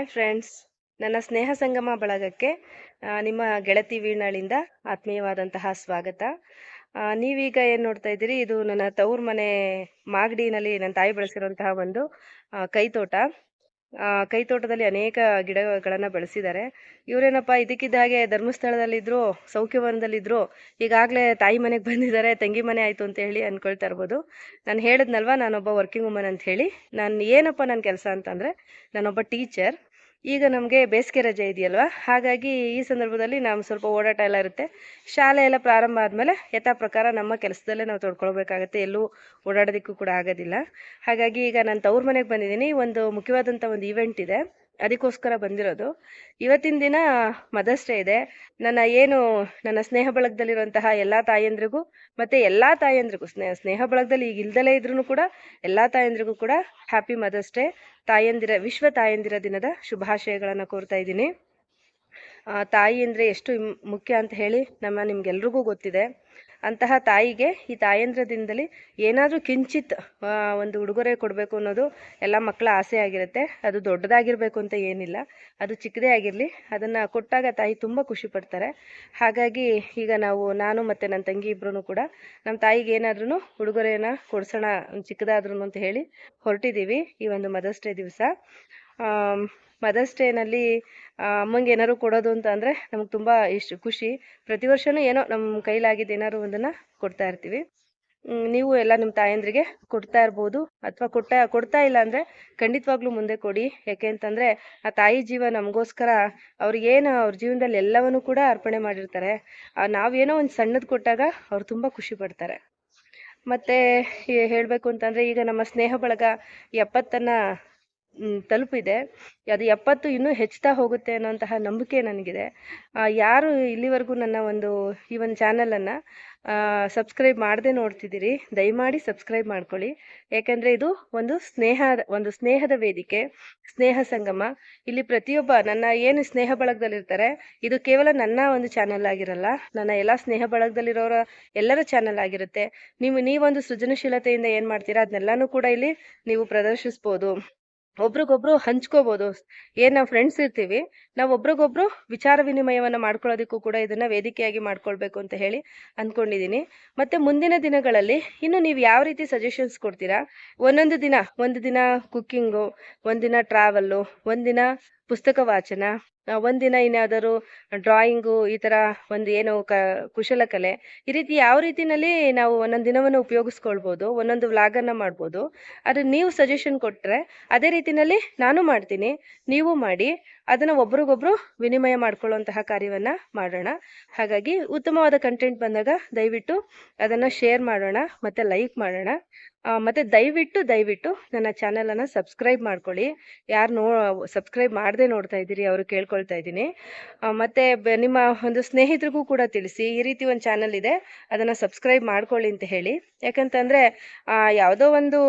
Hi friends ನನ್ನ ಸ್ನೇಹ ಸಂಗಮ ಬಳಗಕ್ಕೆ ನಿಮ್ಮ ಗೆಳತಿ ವೀಣಾಳಿಂದ ಆತ್ಮೀಯವಾದಂತಹ ಸ್ವಾಗತ. ನೀವೀಗ ಏನು ನೋಡ್ತಾ ಇದ್ದೀರಿ? ಇದು ನನ್ನ ತವ್ರ ಮನೆ ಮಾಗಡಿನಲ್ಲಿ ನನ್ನ ತಾಯಿ ಬೆಳೆಸಿರುವಂತಹ ಒಂದು ಕೈತೋಟ. ಕೈತೋಟದಲ್ಲಿ ಅನೇಕ ಗಿಡಗಳನ್ನು ಬೆಳೆಸಿದ್ದಾರೆ. ಇವರೇನಪ್ಪ ಇದಕ್ಕಿದ್ದ ಹಾಗೆ ಧರ್ಮಸ್ಥಳದಲ್ಲಿದ್ದರು ಸೌಖ್ಯವನದಲ್ಲಿದ್ದರು ಈಗಾಗಲೇ ತಾಯಿ ಮನೆಗೆ ಬಂದಿದ್ದಾರೆ, ತಂಗಿ ಮನೆ ಆಯಿತು ಅಂತ ಹೇಳಿ ಅಂದ್ಕೊಳ್ತಾ ಇರ್ಬೋದು. ನಾನು ಹೇಳಿದ್ನಲ್ವ, ನಾನೊಬ್ಬ ವರ್ಕಿಂಗ್ ವುಮನ್ ಅಂತ ಹೇಳಿ. ನಾನು ಏನಪ್ಪ ನನ್ನ ಕೆಲಸ ಅಂತಂದರೆ, ನಾನೊಬ್ಬ ಟೀಚರ್ ಈಗ ನಮಗೆ ಬೇಸಿಗೆ ರಜೆ ಇದೆಯಲ್ವ? ಹಾಗಾಗಿ ಈ ಸಂದರ್ಭದಲ್ಲಿ ನಾವು ಸ್ವಲ್ಪ ಓಡಾಟ ಎಲ್ಲ ಇರುತ್ತೆ. ಶಾಲೆ ಎಲ್ಲ ಪ್ರಾರಂಭ ಆದಮೇಲೆ ಯಥಾ ಪ್ರಕಾರ ನಮ್ಮ ಕೆಲಸದಲ್ಲೇ ನಾವು ತೊಡ್ಕೊಳ್ಬೇಕಾಗತ್ತೆ. ಎಲ್ಲೂ ಓಡಾಡೋದಕ್ಕೂ ಕೂಡ ಆಗೋದಿಲ್ಲ. ಹಾಗಾಗಿ ಈಗ ನಾನು ತವ್ರ ಮನೆಗೆ ಬಂದಿದ್ದೀನಿ. ಒಂದು ಮುಖ್ಯವಾದಂಥ ಒಂದು ಈವೆಂಟ್ ಇದೆ. ಅದಕ್ಕೋಸ್ಕರ ಬಂದಿರೋದು. ಇವತ್ತಿನ ದಿನ ಮದರ್ಸ್ ಡೇ ಇದೆ. ನನ್ನ ಏನು, ನನ್ನ ಸ್ನೇಹ ಬಳಗದಲ್ಲಿರುವಂತಹ ಎಲ್ಲ ತಾಯಂದ್ರಿಗೂ ಮತ್ತು ಎಲ್ಲ ತಾಯಂದ್ರಿಗೂ ಸ್ನೇಹ ಸ್ನೇಹ ಬಳಗದಲ್ಲಿ ಈಗ ಇಲ್ದಲೇ ಇದ್ರೂ ಕೂಡ ಎಲ್ಲ ತಾಯಂದ್ರಿಗೂ ಕೂಡ ಹ್ಯಾಪಿ ಮದರ್ಸ್ ಡೇ ತಾಯಂದಿರ, ವಿಶ್ವ ತಾಯಂದಿರ ದಿನದ ಶುಭಾಶಯಗಳನ್ನು ಕೋರ್ತಾ ಇದ್ದೀನಿ. ತಾಯಿ ಅಂದರೆ ಎಷ್ಟು ಮುಖ್ಯ ಅಂತ ಹೇಳಿ ನಮ್ಮ ನಿಮ್ಗೆಲ್ರಿಗೂ ಗೊತ್ತಿದೆ. ಅಂತಹ ತಾಯಿಗೆ ಈ ತಾಯಂದ್ರ ದಿನದಲ್ಲಿ ಏನಾದರೂ ಕಿಂಚಿತ್ ಒಂದು ಉಡುಗೊರೆ ಕೊಡಬೇಕು ಅನ್ನೋದು ಎಲ್ಲ ಮಕ್ಕಳ ಆಸೆ ಆಗಿರುತ್ತೆ. ಅದು ದೊಡ್ಡದಾಗಿರಬೇಕು ಅಂತ ಏನಿಲ್ಲ. ಅದು ಚಿಕ್ಕದೇ ಆಗಿರಲಿ, ಅದನ್ನು ಕೊಟ್ಟಾಗ ತಾಯಿ ತುಂಬ ಖುಷಿ ಪಡ್ತಾರೆ. ಹಾಗಾಗಿ ಈಗ ನಾವು, ನಾನು ಮತ್ತು ನನ್ನ ತಂಗಿ ಇಬ್ಬರೂ ಕೂಡ ನಮ್ಮ ತಾಯಿಗೆ ಏನಾದ್ರೂ ಉಡುಗೊರೆಯನ್ನು ಕೊಡ್ಸೋಣ ಚಿಕ್ಕದಾದ್ರೂ ಅಂತ ಹೇಳಿ ಹೊರಟಿದ್ದೀವಿ ಈ ಒಂದು ಮದರ್ಸ್ ಡೇ ದಿವಸ. ಮದರ್ಸ್ ಡೇನಲ್ಲಿ ಅಮ್ಮಂಗೆ ಏನಾದ್ರು ಕೊಡೋದು ಅಂತ ಅಂದರೆ ನಮ್ಗೆ ತುಂಬ ಇಷ್ಟು ಖುಷಿ. ಪ್ರತಿ ವರ್ಷವೂ ಏನೋ ನಮ್ಮ ಕೈಲಾಗಿದ್ದು ಏನಾದ್ರು ಒಂದನ್ನು ಕೊಡ್ತಾ ಇರ್ತೀವಿ. ನೀವು ಎಲ್ಲ ನಿಮ್ಮ ತಾಯಂದ್ರಿಗೆ ಕೊಡ್ತಾ ಇರ್ಬೋದು. ಅಥವಾ ಕೊಟ್ಟ, ಕೊಡ್ತಾ ಇಲ್ಲ ಅಂದರೆ ಖಂಡಿತವಾಗ್ಲೂ ಮುಂದೆ ಕೊಡಿ. ಯಾಕೆ ಅಂತಂದರೆ ಆ ತಾಯಿ ಜೀವ ನಮಗೋಸ್ಕರ ಅವ್ರಿಗೇನು ಅವ್ರ ಜೀವನದಲ್ಲಿ ಎಲ್ಲವನ್ನೂ ಕೂಡ ಅರ್ಪಣೆ ಮಾಡಿರ್ತಾರೆ. ನಾವೇನೋ ಒಂದು ಸಣ್ಣದು ಕೊಟ್ಟಾಗ ಅವ್ರು ತುಂಬ ಖುಷಿ ಪಡ್ತಾರೆ. ಮತ್ತು ಹೇಳಬೇಕು ಅಂತಂದರೆ ಈಗ ನಮ್ಮ ಸ್ನೇಹ ಬಳಗ ಎಪ್ಪತ್ತನ್ನು ತಲುಪಿದೆ. ಅದು ಎಪ್ಪತ್ತು ಇನ್ನೂ ಹೆಚ್ಚುತ್ತಾ ಹೋಗುತ್ತೆ ಅನ್ನೋಂತಹ ನಂಬಿಕೆ ನನಗಿದೆ. ಯಾರು ಇಲ್ಲಿವರೆಗೂ ನನ್ನ ಒಂದು, ಈ ಒಂದು ಚಾನಲನ್ನು ಸಬ್ಸ್ಕ್ರೈಬ್ ಮಾಡದೆ ನೋಡ್ತಿದ್ದೀರಿ, ದಯಮಾಡಿ ಸಬ್ಸ್ಕ್ರೈಬ್ ಮಾಡ್ಕೊಳ್ಳಿ. ಯಾಕೆಂದರೆ ಇದು ಒಂದು ಸ್ನೇಹ, ಒಂದು ಸ್ನೇಹದ ವೇದಿಕೆ, ಸ್ನೇಹ ಸಂಗಮ. ಇಲ್ಲಿ ಪ್ರತಿಯೊಬ್ಬ ನನ್ನ ಏನು ಸ್ನೇಹ ಬಳಗದಲ್ಲಿರ್ತಾರೆ, ಇದು ಕೇವಲ ನನ್ನ ಒಂದು ಚಾನಲ್ ಆಗಿರಲ್ಲ, ನನ್ನ ಎಲ್ಲ ಸ್ನೇಹ ಬಳಗದಲ್ಲಿರೋರ ಎಲ್ಲರ ಚಾನಲ್ ಆಗಿರುತ್ತೆ. ನೀವು, ನೀವೊಂದು ಸೃಜನಶೀಲತೆಯಿಂದ ಏನು ಮಾಡ್ತೀರಾ, ಅದನ್ನೆಲ್ಲನೂ ಕೂಡ ಇಲ್ಲಿ ನೀವು ಪ್ರದರ್ಶಿಸ್ಬೋದು. ಒಬ್ರಿಗೊಬ್ರು ಹಂಚ್ಕೋಬಹುದು ಏನ್ ನಾವು ಫ್ರೆಂಡ್ಸ್ ಇರ್ತೀವಿ, ನಾವು ಒಬ್ರಿಗೊಬ್ರು ವಿಚಾರ ವಿನಿಮಯವನ್ನ ಮಾಡ್ಕೊಳ್ಳೋದಕ್ಕೂ ಕೂಡ ಇದನ್ನ ವೇದಿಕೆಯಾಗಿ ಮಾಡ್ಕೊಳ್ಬೇಕು ಅಂತ ಹೇಳಿ ಅನ್ಕೊಂಡಿದ್ದೀನಿ ಮತ್ತೆ ಮುಂದಿನ ದಿನಗಳಲ್ಲಿ ಇನ್ನು ನೀವು ಯಾವ ರೀತಿ ಸಜೆಷನ್ಸ್ ಕೊಡ್ತೀರಾ? ಒಂದೊಂದು ದಿನ, ಒಂದು ದಿನ ಕುಕ್ಕಿಂಗು ಒಂದಿನ ಟ್ರಾವೆಲ್ಲು ಒಂದಿನ ಪುಸ್ತಕ ವಾಚನ ಒಂದಿನ ಇನ್ಯಾವುದಾದ್ರು ಡ್ರಾಯಿಂಗು ಈ ಥರ ಒಂದು ಏನು ಕ ಕುಶಲಕಲೆ ಈ ರೀತಿ ಯಾವ ರೀತಿನಲ್ಲಿ ನಾವು ಒಂದೊಂದು ದಿನವನ್ನು ಉಪಯೋಗಿಸ್ಕೊಳ್ಬೋದು, ಒಂದೊಂದು ವ್ಲಾಗನ್ನು ಮಾಡ್ಬೋದು. ಅದು ನೀವು ಸಜೆಷನ್ ಕೊಟ್ಟರೆ ಅದೇ ರೀತಿನಲ್ಲಿ ನಾನು ಮಾಡ್ತೀನಿ, ನೀವು ಮಾಡಿ. ಅದನ್ನು ಒಬ್ರಿಗೊಬ್ರು ವಿನಿಮಯ ಮಾಡ್ಕೊಳ್ಳುವಂತಹ ಕಾರ್ಯವನ್ನು ಮಾಡೋಣ. ಹಾಗಾಗಿ ಉತ್ತಮವಾದ ಕಂಟೆಂಟ್ ಬಂದಾಗ ದಯವಿಟ್ಟು ಅದನ್ನು ಶೇರ್ ಮಾಡೋಣ, ಮತ್ತು ಲೈಕ್ ಮಾಡೋಣ. ಮತ್ತು ದಯವಿಟ್ಟು ದಯವಿಟ್ಟು ನನ್ನ ಚಾನಲನ್ನು ಸಬ್ಸ್ಕ್ರೈಬ್ ಮಾಡ್ಕೊಳ್ಳಿ. ಯಾರು ನೋ ಸಬ್ಸ್ಕ್ರೈಬ್ ಮಾಡದೆ ನೋಡ್ತಾ ಇದ್ದೀರಿ, ಅವರು ಕೇಳ್ಕೊಳ್ತಾ ಇದ್ದೀನಿ. ಮತ್ತು ನಿಮ್ಮ ಒಂದು ಸ್ನೇಹಿತರಿಗೂ ಕೂಡ ತಿಳಿಸಿ, ಈ ರೀತಿ ಒಂದು ಚಾನಲ್ ಇದೆ, ಅದನ್ನು ಸಬ್ಸ್ಕ್ರೈಬ್ ಮಾಡ್ಕೊಳ್ಳಿ ಅಂತ ಹೇಳಿ. ಯಾಕಂತಂದರೆ ಯಾವುದೋ ಒಂದು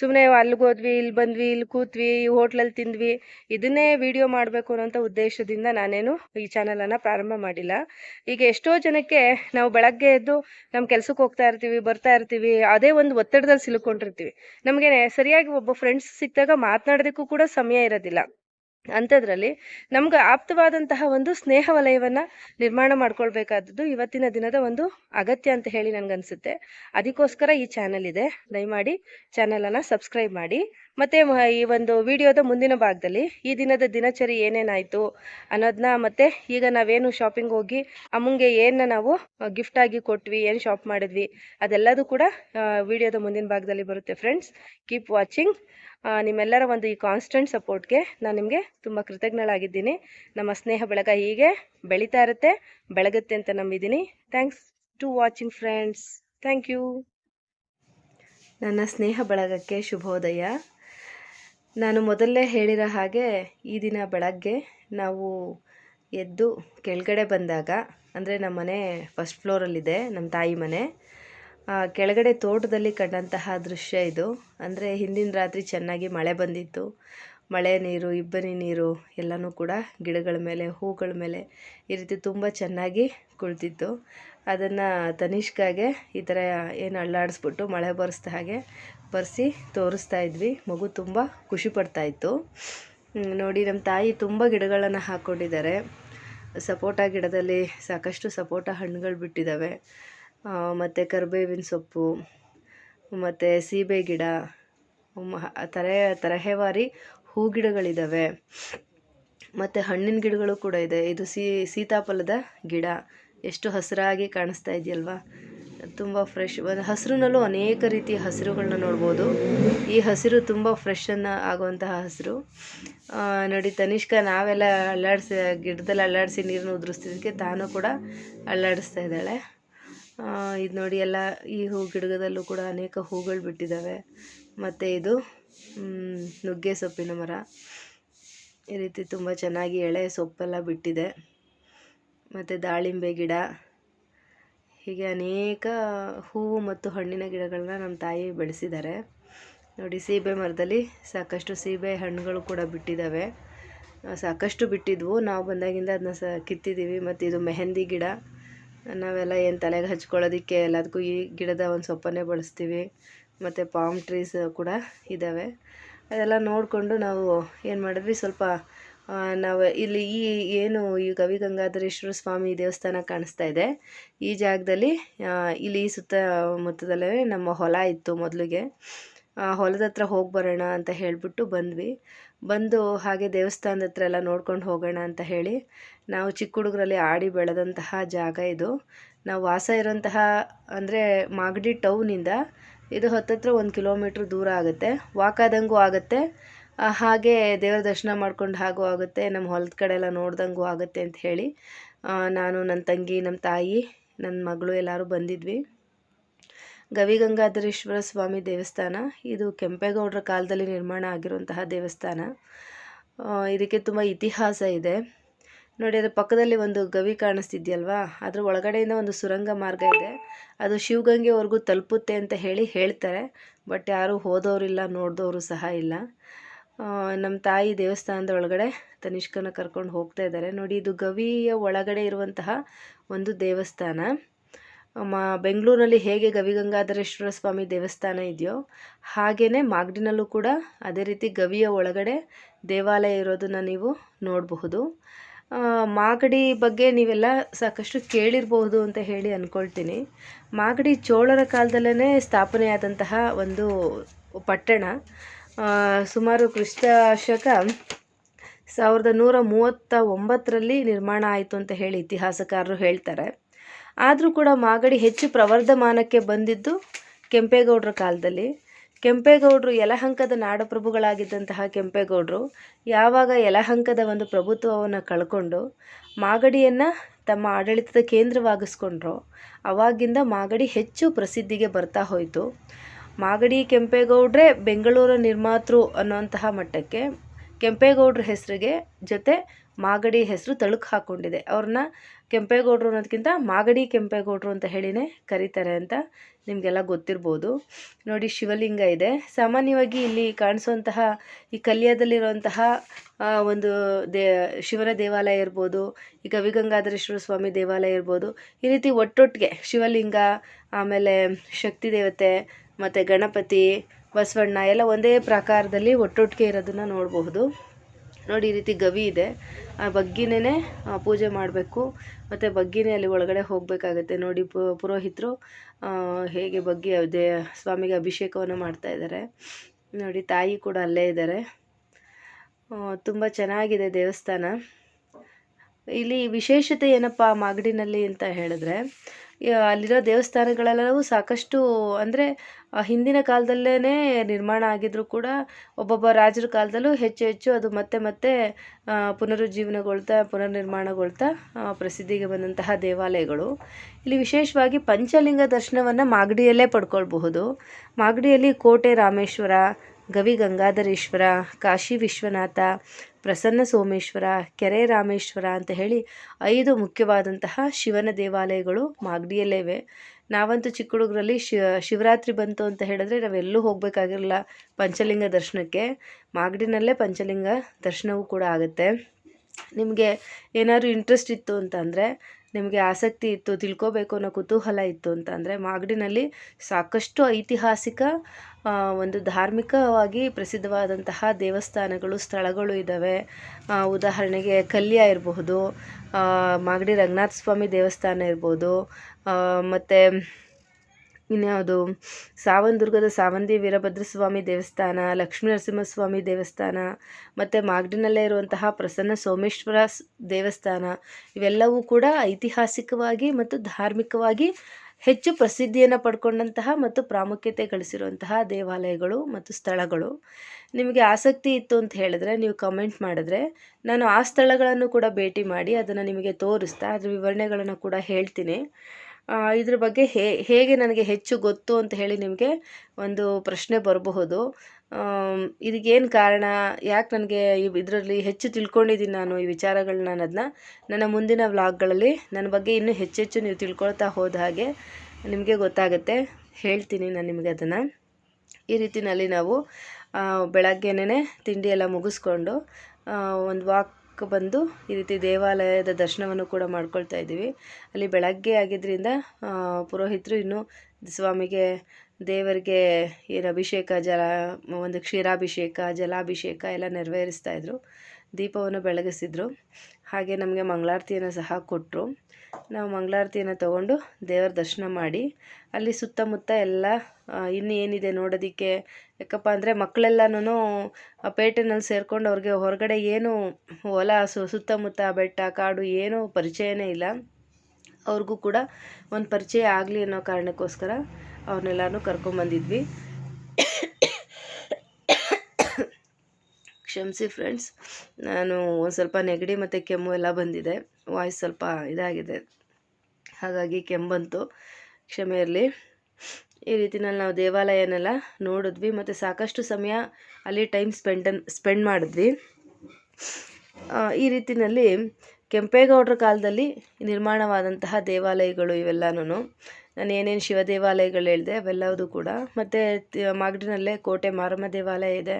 ಸುಮ್ಮನೆ ಅಲ್ಲಿಗೆ ಹೋದ್ವಿ, ಇಲ್ಲಿ ಬಂದ್ವಿ, ಇಲ್ಲಿ ಕೂತ್ವಿ ಹೋಟ್ಲಲ್ಲಿ ತಿಂದ್ವಿ, ಇದನ್ನೇ ವಿಡಿಯೋ ಮಾಡಬೇಕು ಅನ್ನೋಂಥ ಉದ್ದೇಶದಿಂದ ನಾನೇನು ಈ ಚಾನಲನ್ನು ಪ್ರಾರಂಭ ಮಾಡಿಲ್ಲ. ಈಗ ಎಷ್ಟೋ ಜನಕ್ಕೆ ನಾವು ಬೆಳಗ್ಗೆ ಎದ್ದು ನಮ್ಮ ಕೆಲಸಕ್ಕೆ ಹೋಗ್ತಾ ಇರ್ತೀವಿ, ಬರ್ತಾ ಇರ್ತೀವಿ, ಅದೇ ಒಂದು ಒತ್ತಡದಲ್ಲಿ ಸಿಲುಕೊಂಡಿರ್ತೀವಿ. ನಮಗೆ ಸರಿಯಾಗಿ ಒಬ್ಬ ಫ್ರೆಂಡ್ಸ್ ಸಿಕ್ಕಿದಾಗ ಮಾತನಾಡೋದಕ್ಕೂ ಕೂಡ ಸಮಯ ಇರೋದಿಲ್ಲ. ಅಂಥದ್ರಲ್ಲಿ ನಮ್ಗೆ ಆಪ್ತವಾದಂತಹ ಒಂದು ಸ್ನೇಹ ವಲಯವನ್ನು ನಿರ್ಮಾಣ ಮಾಡ್ಕೊಳ್ಬೇಕಾದದ್ದು ಇವತ್ತಿನ ದಿನದ ಒಂದು ಅಗತ್ಯ ಅಂತ ಹೇಳಿ ನನಗನ್ಸುತ್ತೆ ಅದಕ್ಕೋಸ್ಕರ ಈ ಚಾನಲ್ ಇದೆ. ದಯಮಾಡಿ ಚಾನಲನ್ನು ಸಬ್ಸ್ಕ್ರೈಬ್ ಮಾಡಿ. ಮತ್ತು ಈ ಒಂದು ವಿಡಿಯೋದ ಮುಂದಿನ ಭಾಗದಲ್ಲಿ ಈ ದಿನದ ದಿನಚರಿ ಏನೇನಾಯಿತು ಅನ್ನೋದನ್ನ ಮತ್ತು ಈಗ ನಾವೇನು ಶಾಪಿಂಗ್ ಹೋಗಿ ಅಮ್ಮಂಗೆ ಏನು ನಾವು ಗಿಫ್ಟ್ ಆಗಿ ಕೊಟ್ವಿ, ಏನು ಶಾಪ್ ಮಾಡಿದ್ವಿ ಅದೆಲ್ಲದೂ ಕೂಡ ವಿಡಿಯೋದ ಮುಂದಿನ ಭಾಗದಲ್ಲಿ ಬರುತ್ತೆ ಫ್ರೆಂಡ್ಸ್ ಕೀಪ್ ವಾಚಿಂಗ್ ನಿಮ್ಮೆಲ್ಲರ ಒಂದು ಈ ಕಾನ್ಸ್ಟೆಂಟ್ ಸಪೋರ್ಟ್ಗೆ ನಾನು ನಿಮಗೆ ತುಂಬ ಕೃತಜ್ಞಳಾಗಿದ್ದೀನಿ. ನಮ್ಮ ಸ್ನೇಹ ಬಳಗ ಹೀಗೆ ಬೆಳೀತಾ ಇರುತ್ತೆ, ಬೆಳಗುತ್ತೆ ಅಂತ ನಂಬಿದ್ದೀನಿ. Thanks to watching friends thank you ನನ್ನ ಸ್ನೇಹ ಬಳಗಕ್ಕೆ ಶುಭೋದಯ. ನಾನು ಮೊದಲೇ ಹೇಳಿರೋ ಹಾಗೆ ಈ ದಿನ ಬೆಳಗ್ಗೆ ನಾವು ಎದ್ದು ಕೆಳಗಡೆ ಬಂದಾಗ, ಅಂದರೆ ನಮ್ಮ ಮನೆ ಫಸ್ಟ್ ಫ್ಲೋರಲ್ಲಿದೆ ನಮ್ಮ ತಾಯಿ ಮನೆ. ಕೆಳಗಡೆ ತೋಟದಲ್ಲಿ ಕಂಡಂತಹ ದೃಶ್ಯ ಇದು. ಅಂದರೆ ಹಿಂದಿನ ರಾತ್ರಿ ಚೆನ್ನಾಗಿ ಮಳೆ ಬಂದಿತ್ತು. ಮಳೆ ನೀರು, ಇಬ್ಬನಿ ನೀರು ಎಲ್ಲನೂ ಕೂಡ ಗಿಡಗಳ ಮೇಲೆ, ಹೂಗಳ ಮೇಲೆ ಈ ರೀತಿ ತುಂಬ ಚೆನ್ನಾಗಿ ಕುಳಿತಿತ್ತು. ಅದನ್ನು ತನಿಷ್ಕಾಗೆ ಈ ಥರ ಏನು ಅಳ್ಳಾಡಿಸ್ಬಿಟ್ಟು ಮಳೆ ಬರೆಸ್ದ ಹಾಗೆ ಬರೆಸಿ ತೋರಿಸ್ತಾ ಇದ್ವಿ. ಮಗು ತುಂಬ ಖುಷಿ ಇತ್ತು. ನೋಡಿ ನಮ್ಮ ತಾಯಿ ತುಂಬ ಗಿಡಗಳನ್ನು ಹಾಕ್ಕೊಂಡಿದ್ದಾರೆ ಸಪೋಟ ಗಿಡದಲ್ಲಿ ಸಾಕಷ್ಟು ಸಪೋಟ ಹಣ್ಣುಗಳು ಬಿಟ್ಟಿದ್ದಾವೆ ಮತ್ತು ಕರಿಬೇವಿನ ಸೊಪ್ಪು, ಮತ್ತು ಸೀಬೆ ಗಿಡ, ಮ- ತರೆ, ತರಹೇವಾರಿ ಹೂ ಗಿಡಗಳಿದ್ದಾವೆ ಮತ್ತು ಹಣ್ಣಿನ ಗಿಡಗಳು ಕೂಡ ಇದೆ. ಇದು ಸೀತಾಫಲದ ಗಿಡ. ಎಷ್ಟು ಹಸಿರಾಗಿ ಕಾಣಿಸ್ತಾ ಇದೆಯಲ್ವಾ? ತುಂಬ ಫ್ರೆಶ್ ಹಸಿರಿನಲ್ಲೂ ಅನೇಕ ರೀತಿಯ ಹಸಿರುಗಳನ್ನ ನೋಡ್ಬೋದು. ಈ ಹಸಿರು ತುಂಬ ಫ್ರೆಶನ್ನು ಆಗುವಂತಹ ಹಸಿರು. ನೋಡಿ, ತನಿಷ್ಕ ನಾವೆಲ್ಲ ಅಲ್ಲಾಡಿಸಿ, ಗಿಡದಲ್ಲಿ ಅಲ್ಲಾಡಿಸಿ ನೀರನ್ನು ಉದುರಿಸ್ತಿದ್ದಕ್ಕೆ ತಾನು ಕೂಡ ಅಲ್ಲಾಡಿಸ್ತಾ ಇದ್ದಾಳೆ. ಇದು ನೋಡಿ ಎಲ್ಲ ಈ ಹೂ ಗಿಡದಲ್ಲೂ ಕೂಡ ಅನೇಕ ಹೂಗಳು ಬಿಟ್ಟಿದ್ದಾವೆ. ಮತ್ತು ಇದು ನುಗ್ಗೆ ಸೊಪ್ಪಿನ ಮರ. ಈ ರೀತಿ ತುಂಬ ಚೆನ್ನಾಗಿ ಎಳೆ ಸೊಪ್ಪೆಲ್ಲ ಬಿಟ್ಟಿದೆ. ಮತ್ತು ದಾಳಿಂಬೆ ಗಿಡ. ಹೀಗೆ ಅನೇಕ ಹೂವು ಮತ್ತು ಹಣ್ಣಿನ ಗಿಡಗಳನ್ನ ನಮ್ಮ ತಾಯಿ ಬೆಳೆಸಿದ್ದಾರೆ. ನೋಡಿ, ಸೀಬೆ ಮರದಲ್ಲಿ ಸಾಕಷ್ಟು ಸೀಬೆ ಹಣ್ಣುಗಳು ಕೂಡ ಬಿಟ್ಟಿದ್ದಾವೆ. ಸಾಕಷ್ಟು ಬಿಟ್ಟಿದ್ವು. ನಾವು ಬಂದಾಗಿಂದ ಅದನ್ನ ಸ, ಕಿತ್ತಿದ್ದೀವಿ. ಮತ್ತು ಇದು ಮೆಹಂದಿ ಗಿಡ. ನಾವೆಲ್ಲ ಏನು ತಲೆಗೆ ಹಚ್ಕೊಳ್ಳೋದಕ್ಕೆ ಎಲ್ಲದಕ್ಕೂ ಈ ಗಿಡದ ಒಂದು ಸೊಪ್ಪನ್ನೇ ಬಳಸ್ತೀವಿ. ಮತ್ತು ಪಾಮ್ ಟ್ರೀಸ್ ಕೂಡ ಇದ್ದಾವೆ ಅದೆಲ್ಲ ನೋಡಿಕೊಂಡು ನಾವು ಏನು ಮಾಡಿದ್ವಿ, ಸ್ವಲ್ಪ ನಾವು ಇಲ್ಲಿ ಈ ಏನು ಈ ಗವಿಗಂಗಾಧರೇಶ್ವರ ಸ್ವಾಮಿ ದೇವಸ್ಥಾನ ಕಾಣಿಸ್ತಾ ಇದೆ. ಈ ಜಾಗದಲ್ಲಿ ಇಲ್ಲಿ ಸುತ್ತ ಸುತ್ತಮುತ್ತದಲ್ಲೇ ನಮ್ಮ ಹೊಲ ಇತ್ತು ಮೊದಲಿಗೆ. ಹೊಲದ ಹತ್ರ ಹೋಗಿ ಬರೋಣ ಅಂತ ಹೇಳಿಬಿಟ್ಟು ಬಂದ್ವಿ. ಬಂದು ಹಾಗೆ ದೇವಸ್ಥಾನದ ಹತ್ರ ಎಲ್ಲ ನೋಡ್ಕೊಂಡು ಹೋಗೋಣ ಅಂತ ಹೇಳಿ ನಾವು ಚಿಕ್ಕ ಹುಡುಗರಲ್ಲಿ ಆಡಿ ಬೆಳೆದಂತಹ ಜಾಗ ಇದು. ನಾವು ವಾಸ ಇರೋಂತಹ, ಅಂದರೆ ಮಾಗಡಿ ಟೌನಿಂದ ಇದು ಹತ್ತತ್ರ ಒಂದು ಕಿಲೋಮೀಟ್ರ್ ದೂರ ಆಗುತ್ತೆ. ವಾಕಾದಂಗೂ ಆಗುತ್ತೆ. ಹಾಗೆ ದೇವರ ದರ್ಶನ ಮಾಡ್ಕೊಂಡು ಹಾಗೂ ಆಗುತ್ತೆ. ನಮ್ಮ ಹೊಲದ ಕಡೆ ಎಲ್ಲ ನೋಡ್ದಂಗೂ ಆಗುತ್ತೆ ಅಂತ ಹೇಳಿ ನಾನು ನನ್ನ ತಂಗಿ ನಮ್ಮ ತಾಯಿ ನನ್ನ ಮಗಳು ಎಲ್ಲರೂ ಬಂದಿದ್ವಿ. ಗವಿಗಂಗಾಧರೇಶ್ವರ ಸ್ವಾಮಿ ದೇವಸ್ಥಾನ. ಇದು ಕೆಂಪೇಗೌಡರ ಕಾಲದಲ್ಲಿ ನಿರ್ಮಾಣ ಆಗಿರುವಂತಹ ದೇವಸ್ಥಾನ. ಇದಕ್ಕೆ ತುಂಬ ಇತಿಹಾಸ ಇದೆ. ನೋಡಿ, ಅದರ ಪಕ್ಕದಲ್ಲಿ ಒಂದು ಗವಿ ಕಾಣಿಸ್ತಿದ್ಯಲ್ವಾ? ಅದರ ಒಳಗಡೆಯಿಂದ ಒಂದು ಸುರಂಗ ಮಾರ್ಗ ಇದೆ. ಅದು ಶಿವಗಂಗೆವರೆಗೂ ತಲುಪುತ್ತೆ ಅಂತ ಹೇಳಿ ಹೇಳ್ತಾರೆ. ಬಟ್ ಯಾರೂ ಹೋದವರಿಲ್ಲ, ನೋಡಿದವರು ಸಹ ಇಲ್ಲ. ನಮ್ಮ ತಾಯಿ ದೇವಸ್ಥಾನದ ಒಳಗಡೆ ತನಿಷ್ಕನ ಕರ್ಕೊಂಡು ಹೋಗ್ತಾ ಇದ್ದಾರೆ. ನೋಡಿ, ಇದು ಗವಿಯ ಒಳಗಡೆ ಇರುವಂತಹ ಒಂದು ದೇವಸ್ಥಾನ. ಮ ಬೆಂಗಳೂರಿನಲ್ಲಿ ಹೇಗೆ ಗವಿಗಂಗಾಧರೇಶ್ವರ ಸ್ವಾಮಿ ದೇವಸ್ಥಾನ ಇದೆಯೋ ಹಾಗೆಯೇ ಮಾಗಡಿನಲ್ಲೂ ಕೂಡ ಅದೇ ರೀತಿ ಗವಿಯ ಒಳಗಡೆ ದೇವಾಲಯ ಇರೋದನ್ನು ನೀವು ನೋಡಬಹುದು. ಮಾಗಡಿ ಬಗ್ಗೆ ನೀವೆಲ್ಲ ಸಾಕಷ್ಟು ಕೇಳಿರಬಹುದು ಅಂತ ಹೇಳಿ ಅಂದ್ಕೊಳ್ತೀನಿ ಮಾಗಡಿ ಚೋಳರ ಕಾಲದಲ್ಲೇ ಸ್ಥಾಪನೆಯಾದಂತಹ ಒಂದು ಪಟ್ಟಣ ಸುಮಾರು ಕ್ರಿಸ್ತ ಶಕ ಸಾವಿರದ ನೂರ ಮೂವತ್ತ ಒಂಬತ್ತರಲ್ಲಿ ನಿರ್ಮಾಣ ಆಯಿತು ಅಂತ ಹೇಳಿ ಇತಿಹಾಸಕಾರರು ಹೇಳ್ತಾರೆ. ಆದರೂ ಕೂಡ ಮಾಗಡಿ ಹೆಚ್ಚು ಪ್ರವರ್ಧಮಾನಕ್ಕೆ ಬಂದಿದ್ದು ಕೆಂಪೇಗೌಡರ ಕಾಲದಲ್ಲಿ. ಕೆಂಪೇಗೌಡರು ಯಲಹಂಕದ ನಾಡಪ್ರಭುಗಳಾಗಿದ್ದಂತಹ ಕೆಂಪೇಗೌಡರು ಯಾವಾಗ ಯಲಹಂಕದ ಒಂದು ಪ್ರಭುತ್ವವನ್ನು ಕಳ್ಕೊಂಡು ಮಾಗಡಿಯನ್ನು ತಮ್ಮ ಆಡಳಿತದ ಕೇಂದ್ರವಾಗಿಸ್ಕೊಂಡ್ರು ಅವಾಗಿಂದ ಮಾಗಡಿ ಹೆಚ್ಚು ಪ್ರಸಿದ್ಧಿಗೆ ಬರ್ತಾ ಹೋಯಿತು. ಮಾಗಡಿ ಕೆಂಪೇಗೌಡ್ರೆ ಬೆಂಗಳೂರು ನಿರ್ಮಾತೃ ಅನ್ನುವಂತಹ ಮಟ್ಟಕ್ಕೆ ಕೆಂಪೇಗೌಡ್ರ ಹೆಸರಿಗೆ ಜೊತೆ ಮಾಗಡಿ ಹೆಸರು ತಳುಕು ಹಾಕ್ಕೊಂಡಿದೆ ಅವ್ರನ್ನ ಕೆಂಪೇಗೌಡರು ಅನ್ನೋದಕ್ಕಿಂತ ಮಾಗಡಿ ಕೆಂಪೇಗೌಡರು ಅಂತ ಹೇಳಿನೇ ಕರೀತಾರೆ ಅಂತ ನಿಮಗೆಲ್ಲ ಗೊತ್ತಿರ್ಬೋದು. ನೋಡಿ ಶಿವಲಿಂಗ ಇದೆ. ಸಾಮಾನ್ಯವಾಗಿ ಇಲ್ಲಿ ಕಾಣಿಸುವಂತಹ ಈ ಕಲ್ಯಾದಲ್ಲಿರುವಂತಹ ಒಂದು ದೇ, ಶಿವನ ದೇವಾಲಯ ಇರ್ಬೋದು, ಈ ಗವಿಗಂಗಾಧರೇಶ್ವರ ಸ್ವಾಮಿ ದೇವಾಲಯ ಇರ್ಬೋದು, ಈ ರೀತಿ ಒಟ್ಟೊಟ್ಟಿಗೆ ಶಿವಲಿಂಗ, ಆಮೇಲೆ ಶಕ್ತಿ ದೇವತೆ, ಮತ್ತು ಗಣಪತಿ, ಬಸವಣ್ಣ ಎಲ್ಲ ಒಂದೇ ಪ್ರಕಾರದಲ್ಲಿ ಒಟ್ಟೊಟ್ಟಿಗೆ ಇರೋದನ್ನು ನೋಡಬಹುದು ನೋಡಿ ಈ ರೀತಿ ಗವಿ ಇದೆ. ಆ ಬಗ್ಗಿನೇ ಪೂಜೆ ಮಾಡಬೇಕು. ಮತ್ತು ಬಗ್ಗಿನೇ ಅಲ್ಲಿ ಒಳಗಡೆ ಹೋಗಬೇಕಾಗತ್ತೆ. ನೋಡಿ ಪುರೋಹಿತರು ಹೇಗೆ ಬಗ್ಗಿ ಅದೇ ಸ್ವಾಮಿಗೆ ಅಭಿಷೇಕವನ್ನು ಮಾಡ್ತಾ ಇದ್ದಾರೆ. ನೋಡಿ, ತಾಯಿ ಕೂಡ ಅಲ್ಲೇ ಇದ್ದಾರೆ. ತುಂಬ ಚೆನ್ನಾಗಿದೆ ದೇವಸ್ಥಾನ. ಇಲ್ಲಿ ವಿಶೇಷತೆ ಏನಪ್ಪ ಮಾಗಡಿನಲ್ಲಿ ಅಂತ ಹೇಳಿದ್ರೆ ಅಲ್ಲಿರೋ ದೇವಸ್ಥಾನಗಳೆಲ್ಲವೂ ಸಾಕಷ್ಟು, ಅಂದರೆ ಹಿಂದಿನ ಕಾಲದಲ್ಲೇ ನಿರ್ಮಾಣ ಆಗಿದ್ರು ಕೂಡ ಒಬ್ಬೊಬ್ಬ ರಾಜರ ಕಾಲದಲ್ಲೂ ಹೆಚ್ಚು ಹೆಚ್ಚು ಅದು ಮತ್ತೆ ಮತ್ತೆ ಪುನರುಜ್ಜೀವನಗೊಳ್ತಾ, ಪುನರ್ನಿರ್ಮಾಣಗೊಳ್ತಾ ಪ್ರಸಿದ್ಧಿಗೆ ಬಂದಂತಹ ದೇವಾಲಯಗಳು. ಇಲ್ಲಿ ವಿಶೇಷವಾಗಿ ಪಂಚಲಿಂಗ ದರ್ಶನವನ್ನು ಮಾಗಡಿಯಲ್ಲೇ ಪಡ್ಕೊಳ್ಬಹುದು. ಮಾಗಡಿಯಲ್ಲಿ ಕೋಟೆ ರಾಮೇಶ್ವರ, ಗವಿ ಗಂಗಾಧರೇಶ್ವರ, ಕಾಶಿ ವಿಶ್ವನಾಥ ಪ್ರಸನ್ನ ಸೋಮೇಶ್ವರ, ಕೆರೆ ರಾಮೇಶ್ವರ ಅಂತ ಹೇಳಿ ಐದು ಮುಖ್ಯವಾದಂತಹ ಶಿವನ ದೇವಾಲಯಗಳು ಮಾಗಡಿಯಲ್ಲೇ ಇವೆ ನಾವಂತೂ ಚಿಕ್ಕ ಹುಡುಗರಲ್ಲಿ ಶಿವ ಶಿವರಾತ್ರಿ ಬಂತು ಅಂತ ಹೇಳಿದ್ರೆ ನಾವೆಲ್ಲೂ ಹೋಗಬೇಕಾಗಿರಲ್ಲ ಪಂಚಲಿಂಗ ದರ್ಶನಕ್ಕೆ. ಮಾಗಡಿನಲ್ಲೇ ಪಂಚಲಿಂಗ ದರ್ಶನವೂ ಕೂಡ ಆಗುತ್ತೆ. ನಿಮಗೆ ಏನಾದರೂ ಇಂಟ್ರೆಸ್ಟ್ ಇತ್ತು ಅಂತಂದರೆ ನಿಮಗೆ ಆಸಕ್ತಿ ಇತ್ತು, ತಿಳ್ಕೋಬೇಕು ಅನ್ನೋ ಕುತೂಹಲ ಇತ್ತು ಅಂತ ಅಂದರೆ ಮಾಗಡಿನಲ್ಲಿ ಸಾಕಷ್ಟು ಐತಿಹಾಸಿಕ ಒಂದು ಧಾರ್ಮಿಕವಾಗಿ ಪ್ರಸಿದ್ಧವಾದಂತಹ ದೇವಸ್ಥಾನಗಳು, ಸ್ಥಳಗಳು ಇದ್ದಾವೆ ಉದಾಹರಣೆಗೆ ಕಲ್ಯ ಇರಬಹುದು ಮಾಗಡಿ ರಂಗನಾಥ ಸ್ವಾಮಿ ದೇವಸ್ಥಾನ ಇರ್ಬೋದು ಮತ್ತು ಇನ್ಯಾವುದು? ಸಾವನದುರ್ಗದ ಸಾವಂದಿ ವೀರಭದ್ರ ಸ್ವಾಮಿ ದೇವಸ್ಥಾನ ಲಕ್ಷ್ಮೀ ನರಸಿಂಹಸ್ವಾಮಿ ದೇವಸ್ಥಾನ, ಮತ್ತು ಮಾಗಡಿನಲ್ಲೇ ಇರುವಂತಹ ಪ್ರಸನ್ನ ಸೋಮೇಶ್ವರ ದೇವಸ್ಥಾನ, ಇವೆಲ್ಲವೂ ಕೂಡ ಐತಿಹಾಸಿಕವಾಗಿ ಮತ್ತು ಧಾರ್ಮಿಕವಾಗಿ ಹೆಚ್ಚು ಪ್ರಸಿದ್ಧಿಯನ್ನು ಪಡ್ಕೊಂಡಂತಹ ಮತ್ತು ಪ್ರಾಮುಖ್ಯತೆ ಗಳಿಸಿರುವಂತಹ ದೇವಾಲಯಗಳು ಮತ್ತು ಸ್ಥಳಗಳು. ನಿಮಗೆ ಆಸಕ್ತಿ ಇತ್ತು ಅಂತ ಹೇಳಿದ್ರೆ ನೀವು ಕಮೆಂಟ್ ಮಾಡಿದ್ರೆ ನಾನು ಆ ಸ್ಥಳಗಳನ್ನು ಕೂಡ ಭೇಟಿ ಮಾಡಿ ಅದನ್ನು ನಿಮಗೆ ತೋರಿಸ್ತಾ ಅದರ ವಿವರಣೆಗಳನ್ನು ಕೂಡ ಹೇಳ್ತೀನಿ. ಇದ್ರ ಬಗ್ಗೆ ಹೇಗೆ ನನಗೆ ಹೆಚ್ಚು ಗೊತ್ತು ಅಂತ ಹೇಳಿ ನಿಮಗೆ ಒಂದು ಪ್ರಶ್ನೆ ಬರಬಹುದು. ಇದಕ್ಕೇನು ಕಾರಣ? ಯಾಕೆ ನನಗೆ ಇದರಲ್ಲಿ ಹೆಚ್ಚು ತಿಳ್ಕೊಂಡಿದ್ದೀನಿ ನಾನು ಈ ವಿಚಾರಗಳನ್ನ ನಾನು ಅದನ್ನ ನನ್ನ ಮುಂದಿನ ವ್ಲಾಗ್ಗಳಲ್ಲಿ ನನ್ನ ಬಗ್ಗೆ ಇನ್ನೂ ಹೆಚ್ಚೆಚ್ಚು ನೀವು ತಿಳ್ಕೊಳ್ತಾ ಹೋದ ಹಾಗೆ ನಿಮಗೆ ಗೊತ್ತಾಗುತ್ತೆ. ಹೇಳ್ತೀನಿ ನಾನು ನಿಮಗೆ ಅದನ್ನು. ಈ ರೀತಿಯಲ್ಲಿ ನಾವು ಬೆಳಗ್ಗೆನೇ ತಿಂಡಿ ಎಲ್ಲ ಮುಗಿಸ್ಕೊಂಡು ಒಂದು ವಾಕ್ ಬಂದು ಈ ರೀತಿ ದೇವಾಲಯದ ದರ್ಶನವನ್ನು ಕೂಡ ಮಾಡ್ಕೊಳ್ತಾ ಇದ್ದೀವಿ. ಅಲ್ಲಿ ಬೆಳಗ್ಗೆ ಆಗಿದ್ದರಿಂದ ಪುರೋಹಿತರು ಇನ್ನೂ ಸ್ವಾಮಿಗೆ, ದೇವರಿಗೆ ಏನು ಅಭಿಷೇಕ ಜಲ, ಒಂದು ಕ್ಷೀರಾಭಿಷೇಕ, ಜಲಾಭಿಷೇಕ ಎಲ್ಲ ನೆರವೇರಿಸ್ತಾ ಇದ್ರು. ದೀಪವನ್ನು ಬೆಳಗಿಸಿದ್ರು. ಹಾಗೆ ನಮಗೆ ಮಂಗಳಾರತಿಯನ್ನು ಸಹ ಕೊಟ್ಟರು ನಾವು ಮಂಗಳಾರತಿಯನ್ನು ತಗೊಂಡು ದೇವರ ದರ್ಶನ ಮಾಡಿ, ಅಲ್ಲಿ ಸುತ್ತಮುತ್ತ ಎಲ್ಲ ಇನ್ನು ಏನಿದೆ ನೋಡೋದಕ್ಕೆ? ಯಾಕಪ್ಪ ಅಂದರೆ ಮಕ್ಕಳೆಲ್ಲನೂ ಪೇಟೆನಲ್ಲಿ ಸೇರ್ಕೊಂಡು ಅವ್ರಿಗೆ ಹೊರಗಡೆ ಏನು ಹೊಲ ಸು, ಸುತ್ತಮುತ್ತ ಬೆಟ್ಟ, ಕಾಡು ಏನೂ ಪರಿಚಯನೇ ಇಲ್ಲ. ಅವ್ರಿಗೂ ಕೂಡ ಒಂದು ಪರಿಚಯ ಆಗಲಿ ಅನ್ನೋ ಕಾರಣಕ್ಕೋಸ್ಕರ ಅವ್ರನ್ನೆಲ್ಲನೂ ಕರ್ಕೊಂಬಂದಿದ್ವಿ ಕ್ಷಮಿಸಿ ಫ್ರೆಂಡ್ಸ್ ನಾನು ಒಂದು ಸ್ವಲ್ಪ ನೆಗಡಿ ಮತ್ತು ಕೆಮ್ಮು ಎಲ್ಲ ಬಂದಿದೆ. ವಾಯ್ಸ್ ಸ್ವಲ್ಪ ಇದಾಗಿದೆ. ಹಾಗಾಗಿ ಕೆಮ್ಮು ಬಂತು ಕ್ಷಮೆ ಇರಲಿ. ಈ ರೀತಿನಲ್ಲಿ ನಾವು ದೇವಾಲಯನೆಲ್ಲ ನೋಡಿದ್ವಿ ಮತ್ತು ಸಾಕಷ್ಟು ಸಮಯ ಅಲ್ಲಿ ಟೈಮ್ ಸ್ಪೆಂಡ್ ಸ್ಪೆಂಡ್ ಮಾಡಿದ್ವಿ. ಈ ರೀತಿನಲ್ಲಿ ಕೆಂಪೇಗೌಡರ ಕಾಲದಲ್ಲಿ ನಿರ್ಮಾಣವಾದಂತಹ ದೇವಾಲಯಗಳು ಇವೆಲ್ಲನೂ ನಾನು ಏನೇನು ಶಿವ ದೇವಾಲಯಗಳು ಹೇಳಿದೆ ಅವೆಲ್ಲವುದು ಕೂಡ. ಮತ್ತು ಮಾಗಡಿನಲ್ಲೇ ಕೋಟೆ ಮಾರಮ್ಮ ದೇವಾಲಯ ಇದೆ.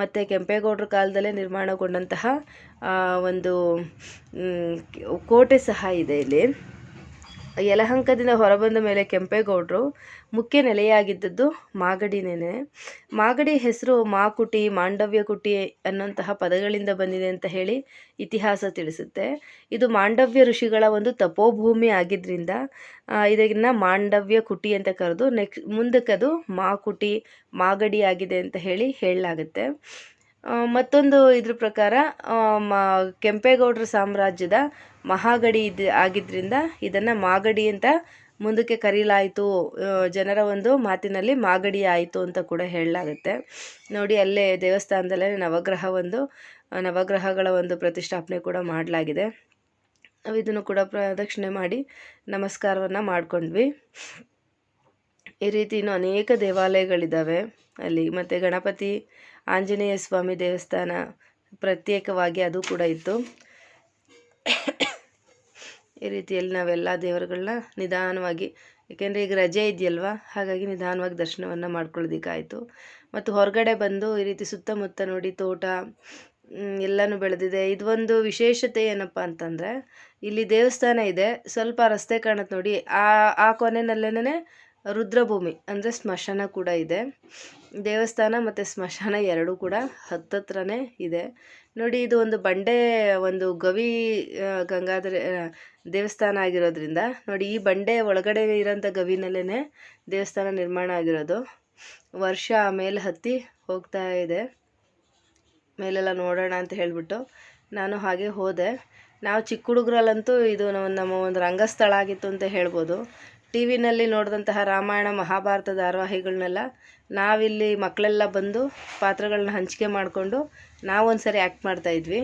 ಮತ್ತು ಕೆಂಪೇಗೌಡರ ಕಾಲದಲ್ಲೇ ನಿರ್ಮಾಣಗೊಂಡಂತಹ ಒಂದು ಕೋಟೆ ಸಹ ಇದೆ ಇಲ್ಲಿ. ಯಲಹಂಕದಿಂದ ಹೊರಬಂದ ಮೇಲೆ ಕೆಂಪೇಗೌಡರು ಮುಖ್ಯ ನೆಲೆಯಾಗಿದ್ದದ್ದು ಮಾಗಡಿನೇನೆ. ಮಾಗಡಿ ಹೆಸರು ಮಾಕುಟಿ, ಮಾಂಡವ್ಯ ಕುಟಿ ಅನ್ನೋಂತಹ ಪದಗಳಿಂದ ಬಂದಿದೆ ಅಂತ ಹೇಳಿ ಇತಿಹಾಸ ತಿಳಿಸುತ್ತೆ. ಇದು ಮಾಂಡವ್ಯ ಋಷಿಗಳ ಒಂದು ತಪೋಭೂಮಿ ಆಗಿದ್ದರಿಂದ ಇದನ್ನು ಮಾಂಡವ್ಯ ಕುಟಿ ಅಂತ ಕರೆದು ನೆಕ್ಸ್ಟ್ ಮುಂದಕ್ಕೆ ಅದು ಮಾಕುಟಿ, ಮಾಗಡಿ ಆಗಿದೆ ಅಂತ ಹೇಳಿ ಹೇಳಲಾಗುತ್ತೆ. ಮತ್ತೊಂದು ಇದ್ರ ಪ್ರಕಾರ ಮ, ಕೆಂಪೇಗೌಡರ ಸಾಮ್ರಾಜ್ಯದ ಮಹಾಗಡಿ ಇದು ಆಗಿದ್ದರಿಂದ ಇದನ್ನು ಮಾಗಡಿ ಅಂತ ಮುಂದಕ್ಕೆ ಕರೀಲಾಯಿತು. ಜನರ ಒಂದು ಮಾತಿನಲ್ಲಿ ಮಾಗಡಿ ಆಯಿತು ಅಂತ ಕೂಡ ಹೇಳಲಾಗುತ್ತೆ. ನೋಡಿ, ಅಲ್ಲೇ ದೇವಸ್ಥಾನದಲ್ಲೇ ನವಗ್ರಹ ಒಂದು ನವಗ್ರಹಗಳ ಒಂದು ಪ್ರತಿಷ್ಠಾಪನೆ ಕೂಡ ಮಾಡಲಾಗಿದೆ. ನಾವು ಇದನ್ನು ಕೂಡ ಪ್ರದಕ್ಷಿಣೆ ಮಾಡಿ ನಮಸ್ಕಾರವನ್ನು ಮಾಡ್ಕೊಂಡ್ವಿ. ಈ ರೀತಿ ಇನ್ನೂ ಅನೇಕ ದೇವಾಲಯಗಳಿದ್ದಾವೆ ಅಲ್ಲಿ ಮತ್ತು ಗಣಪತಿ ಆಂಜನೇಯ ಸ್ವಾಮಿ ದೇವಸ್ಥಾನ ಪ್ರತ್ಯೇಕವಾಗಿ ಅದು ಕೂಡ ಇತ್ತು. ಈ ರೀತಿಯಲ್ಲಿ ನಾವೆಲ್ಲ ದೇವರುಗಳನ್ನ ನಿಧಾನವಾಗಿ, ಏಕೆಂದರೆ ಈಗ ರಜೆ ಇದೆಯಲ್ವಾ? ಹಾಗಾಗಿ ನಿಧಾನವಾಗಿ ದರ್ಶನವನ್ನು ಮಾಡ್ಕೊಳ್ಳೋದಕ್ಕಾಯಿತು. ಮತ್ತು ಹೊರಗಡೆ ಬಂದು ಈ ರೀತಿ ಸುತ್ತಮುತ್ತ ನೋಡಿ ತೋಟ ಎಲ್ಲನೂ ಬೆಳೆದಿದೆ. ಇದು ಒಂದು ವಿಶೇಷತೆ ಏನಪ್ಪ ಅಂತಂದರೆ, ಇಲ್ಲಿ ದೇವಸ್ಥಾನ ಇದೆ. ಸ್ವಲ್ಪ ರಸ್ತೆ ಕಾಣುತ್ತೆ ನೋಡಿ. ಆ ಆ ಕೊನೆಯಲ್ಲೇನೆ ರುದ್ರಭೂಮಿ, ಅಂದರೆ ಸ್ಮಶಾನ ಕೂಡ ಇದೆ. ದೇವಸ್ಥಾನ ಮತ್ತು ಸ್ಮಶಾನ ಎರಡೂ ಕೂಡ ಹತ್ತತ್ರನೇ ಇದೆ. ನೋಡಿ, ಇದು ಒಂದು ಬಂಡೆ, ಒಂದು ಗವಿ ಗಂಗಾಧರ ದೇವಸ್ಥಾನ ಆಗಿರೋದ್ರಿಂದ ನೋಡಿ, ಈ ಬಂಡೆ ಒಳಗಡೆ ಇರೋಂಥ ಗವಿನಲ್ಲೇ ದೇವಸ್ಥಾನ ನಿರ್ಮಾಣ ಆಗಿರೋದು. ವರ್ಷ ಮೇಲೆ ಹತ್ತಿ ಹೋಗ್ತಾ ಇದೆ. ಮೇಲೆಲ್ಲ ನೋಡೋಣ ಅಂತ ಹೇಳಿಬಿಟ್ಟು ನಾನು ಹಾಗೆ ಹೋದೆ. ನಾವು ಚಿಕ್ಕ ಹುಡುಗರಲ್ಲಂತೂ ಇದು ನಮ್ಮ ಒಂದು ರಂಗಸ್ಥಳ ಆಗಿತ್ತು ಅಂತ ಹೇಳ್ಬೋದು. ಟಿ ವಿನಲ್ಲಿ ನೋಡಿದಂತಹ ರಾಮಾಯಣ ಮಹಾಭಾರತ ಧಾರಾವಾಹಿಗಳನ್ನೆಲ್ಲ ನಾವಿಲ್ಲಿ ಮಕ್ಕಳೆಲ್ಲ ಬಂದು ಪಾತ್ರಗಳನ್ನ ಹಂಚಿಕೆ ಮಾಡಿಕೊಂಡು ನಾವೊಂದು ಸರಿ ಆ್ಯಕ್ಟ್ ಮಾಡ್ತಾಯಿದ್ವಿ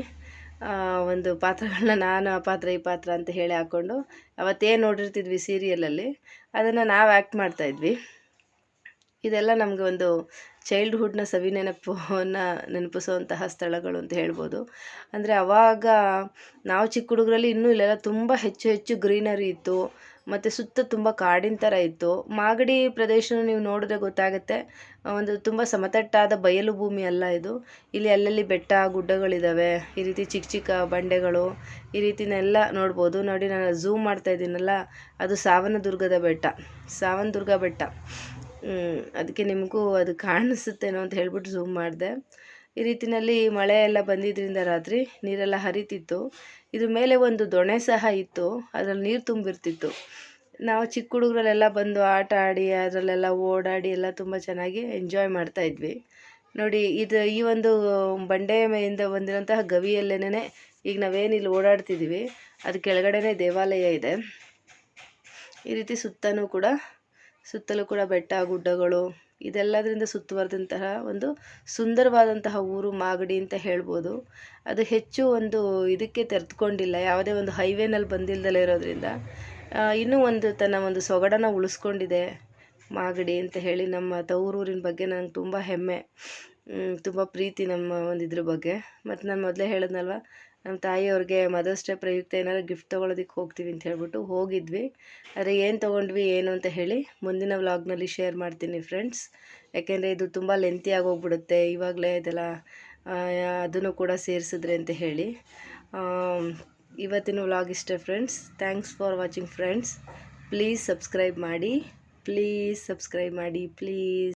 ಒಂದು ಪಾತ್ರಗಳನ್ನ ನಾನು ಆ ಪಾತ್ರ, ಈ ಪಾತ್ರ ಅಂತ ಹೇಳಿ ಹಾಕ್ಕೊಂಡು ಅವತ್ತೇನು ನೋಡಿರ್ತಿದ್ವಿ ಸೀರಿಯಲಲ್ಲಿ, ಅದನ್ನು ನಾವು ಆ್ಯಕ್ಟ್ ಮಾಡ್ತಾಯಿದ್ವಿ ಇದೆಲ್ಲ ನಮಗೆ ಒಂದು ಚೈಲ್ಡ್ಹುಡ್ನ ಸವಿ ನೆನಪನ್ನು ನೆನಪಿಸುವಂತಹ ಸ್ಥಳಗಳು ಅಂತ ಹೇಳ್ಬೋದು. ಅಂದರೆ ಅವಾಗ ನಾವು ಚಿಕ್ಕ ಹುಡುಗರಲ್ಲಿ ಇನ್ನೂ ಇಲ್ಲೆಲ್ಲ ತುಂಬ ಹೆಚ್ಚು ಹೆಚ್ಚು ಗ್ರೀನರಿ ಇತ್ತು. ಮತ್ತು ಸುತ್ತ ತುಂಬ ಕಾಡಿನ ಥರ ಇತ್ತು. ಮಾಗಡಿ ಪ್ರದೇಶ ನೀವು ನೋಡಿದ್ರೆ ಗೊತ್ತಾಗುತ್ತೆ. ಒಂದು ತುಂಬ ಸಮತಟ್ಟಾದ ಬಯಲು ಭೂಮಿ ಅಲ್ಲ ಇದು. ಇಲ್ಲಿ ಅಲ್ಲಲ್ಲಿ ಬೆಟ್ಟ ಗುಡ್ಡಗಳಿದ್ದಾವೆ ಈ ರೀತಿ ಚಿಕ್ಕ ಚಿಕ್ಕ ಬಂಡೆಗಳು, ಈ ರೀತಿನೆಲ್ಲ ನೋಡ್ಬೋದು. ನೋಡಿ, ನಾನು ಝೂಮ್ ಮಾಡ್ತಾ ಇದ್ದೀನಲ್ಲ, ಅದು ಸಾವನದುರ್ಗದ ಬೆಟ್ಟ. ಸಾವನದುರ್ಗ ಬೆಟ್ಟ. ಅದಕ್ಕೆ ನಿಮಗೂ ಅದು ಕಾಣಿಸುತ್ತೇನೋ ಅಂತ ಹೇಳ್ಬಿಟ್ಟು ಝೂಮ್ ಮಾಡಿದೆ. ಈ ರೀತಿನಲ್ಲಿ ಮಳೆ ಎಲ್ಲ ಬಂದಿದ್ದರಿಂದ ರಾತ್ರಿ ನೀರೆಲ್ಲ ಹರಿತಿತ್ತು. ಇದು ಮೇಲೆ ಒಂದು ದೊಣೆ ಸಹ ಇತ್ತು. ಅದರಲ್ಲಿ ನೀರು ತುಂಬಿರ್ತಿತ್ತು. ನಾವು ಚಿಕ್ಕ ಹುಡುಗರಲ್ಲೆಲ್ಲ ಬಂದು ಆಟ ಆಡಿ, ಅದರಲ್ಲೆಲ್ಲ ಓಡಾಡಿ ಎಲ್ಲ ತುಂಬ ಚೆನ್ನಾಗಿ ಎಂಜಾಯ್ ಮಾಡ್ತಾ ಇದ್ವಿ. ನೋಡಿ, ಇದು ಈ ಒಂದು ಬಂಡೆ ಮೇಯಿಂದ ಬಂದಿರೋಂತಹ ಗವಿಯಲ್ಲೇನೆ ಈಗ ನಾವೇನು ಇಲ್ಲಿ ಓಡಾಡ್ತಿದ್ದೀವಿ ಅದು ಕೆಳಗಡೆನೇ ದೇವಾಲಯ ಇದೆ. ಈ ರೀತಿ ಸುತ್ತಲೂ ಕೂಡ ಸುತ್ತಲೂ ಕೂಡ ಬೆಟ್ಟ, ಗುಡ್ಡಗಳು ಇದೆಲ್ಲದರಿಂದ ಸುತ್ತುವರೆದಂತಹ ಒಂದು ಸುಂದರವಾದಂತಹ ಊರು ಮಾಗಡಿ ಅಂತ ಹೇಳ್ಬೋದು. ಅದು ಹೆಚ್ಚು ಒಂದು ಇದಕ್ಕೆ ತೆರೆದುಕೊಂಡಿಲ್ಲ, ಯಾವುದೇ ಒಂದು ಹೈವೇನಲ್ಲಿ ಬಂದಿಲ್ದಲೇ ಇರೋದ್ರಿಂದ. ಇನ್ನೂ ಒಂದು ತನ್ನ ಒಂದು ಸೊಗಡನ್ನು ಉಳಿಸ್ಕೊಂಡಿದೆ ಮಾಗಡಿ ಅಂತ ಹೇಳಿ ನಮ್ಮ ತವರೂರಿನ ಬಗ್ಗೆ ನನಗೆ ತುಂಬ ಹೆಮ್ಮೆ ತುಂಬ ಪ್ರೀತಿ ನಮ್ಮ ಒಂದು ಇದ್ರ ಬಗ್ಗೆ. ಮತ್ತು ನಾನು ಮೊದಲೇ ಹೇಳಿದ್ನಲ್ವ ನಮ್ಮ ತಾಯಿಯವ್ರಿಗೆ ಮದರ್ಸ್ ಡೇ ಪ್ರಯುಕ್ತ ಏನಾದ್ರು ಗಿಫ್ಟ್ ತೊಗೊಳೋದಕ್ಕೆ ಹೋಗ್ತೀವಿ ಅಂತ ಹೇಳ್ಬಿಟ್ಟು ಹೋಗಿದ್ವಿ. ಆದರೆ ಏನು ತೊಗೊಂಡ್ವಿ, ಏನು ಅಂತ ಹೇಳಿ ಮುಂದಿನ ವ್ಲಾಗ್ನಲ್ಲಿ ಶೇರ್ ಮಾಡ್ತೀನಿ ಫ್ರೆಂಡ್ಸ್ ಯಾಕೆಂದರೆ ಇದು ತುಂಬ ಲೆಂತಿ ಆಗೋಗ್ಬಿಡುತ್ತೆ ಇವಾಗಲೇ ಇದೆಲ್ಲ ಅದನ್ನು ಕೂಡ ಸೇರಿಸಿದ್ರೆ ಅಂತ ಹೇಳಿ. ಇವತ್ತಿನ ವ್ಲಾಗ್ ಇಷ್ಟೇ friends thanks for watching friends please subscribe ಮಾಡಿ ಪ್ಲೀಸ್ ಸಬ್ಸ್ಕ್ರೈಬ್ ಮಾಡಿ ಪ್ಲೀಸ್